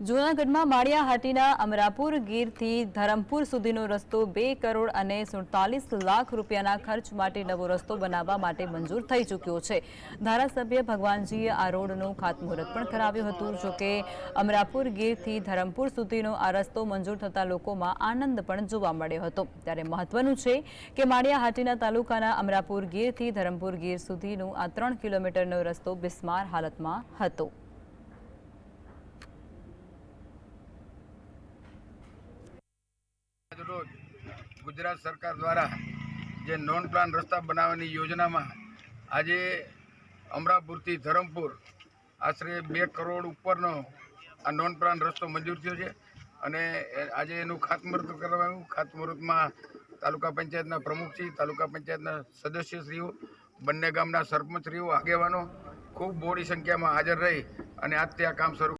જૂનાગઢમાં માળિયા હાટીના અમરાપુર ગીરથી ધરમપુર સુધીનો રસ્તો બે કરોડ અને સુડતાલીસ લાખ રૂપિયાના ખર્ચ માટે નવો રસ્તો બનાવવા માટે મંજૂર થઈ ચૂક્યો છે. ધારાસભ્ય ભગવાનજીએ આ રોડનું ખાતમુહૂર્ત પણ કરાવ્યું હતું. જોકે અમરાપુર ગીરથી ધરમપુર સુધીનો આ રસ્તો મંજૂર થતા લોકોમાં આનંદ પણ જોવા મળ્યો હતો. ત્યારે મહત્વનું છે કે માળિયા હાટીના તાલુકાના અમરાપુર ગીરથી ધરમપુર ગીર સુધીનો આ ત્રણ કિલોમીટરનો રસ્તો બિસ્માર હાલતમાં હતો. ગુજરાત સરકાર દ્વારા જે નોન પ્લાન રસ્તા બનાવવાની યોજનામાં આજે અમરાપુરથી ધરમપુર આશરે બે કરોડ ઉપરનો આ નોન પ્લાન રસ્તો મંજૂર થયો છે અને આજે એનું ખાતમુહૂર્ત આવ્યું ખાતમુહૂર્તમાં તાલુકા પંચાયતના પ્રમુખશ્રી તાલુકા પંચાયતના સદસ્યશ્રીઓ બંને ગામના સરપંચશ્રીઓ આગેવાનો ખૂબ મોડી સંખ્યામાં હાજર રહી અને આજથી આ કામ શરૂ